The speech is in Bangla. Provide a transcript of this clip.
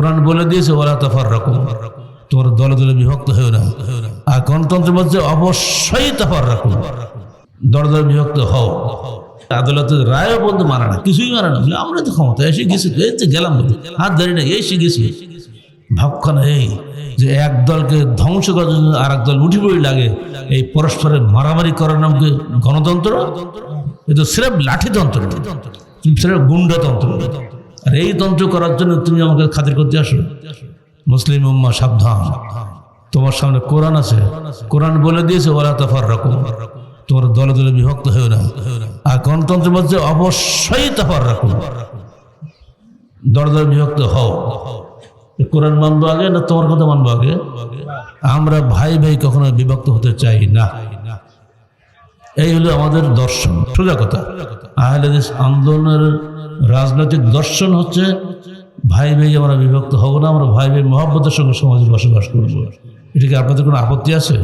কোরআন বলে দিয়েছে ওরা তফার রকম তোমার দলে দলে বিভক্ত হয়েও না। আর গণতন্ত্র বলছে অবশ্যই তফার রকম দলে দলে বিভক্ত হও। আদালতের রায়ও বলতে মানে না, কিছুই মানে না। আমরা তো ক্ষমতা এসে গেছি এই তো গেলাম বলে হাত ধরি না এসে গেছি। ভাবখানা এই যে এক দলকে ধ্বংস করার জন্য আর এক দল উঠি পড়ি লাগে, এই পরস্পরের মারামারি করার নামকে গণতন্ত্র? এ তো স্রেফ লাঠিতন্ত্র স্রেফ গুন্ডাতন্ত্র। আর এই তন্ত্র করার জন্য তুমি আমাকে খাতির করতে আসো। মুসলিম উম্মা, সাবধান। তোমার সামনে কোরআন আছে। কোরআন বলে দিয়েছে ওরা তফার রকম তোমার দলে দলে বিভক্ত হয়েও না। আর গণতন্ত্র বলছে, অবশ্যই তফার রকম দলে দলে বিভক্ত হও। কোরআন মানবো আগে না তোমার কথা মানবো আগে? আমরা ভাই ভাই কখনো বিভক্ত হতে চাই না। এই হলো আমাদের দর্শন। সোজা কথা। আহলে হাদিস আন্দোলনের রাজনৈতিক দর্শন হচ্ছে ভাই ভাই আমরা বিভক্ত হব না, আমরা ভাই ভাই মহব্বতের সঙ্গে সমাজে বসবাস করব। এটা কি আপনাদের কোনো আপত্তি আছে?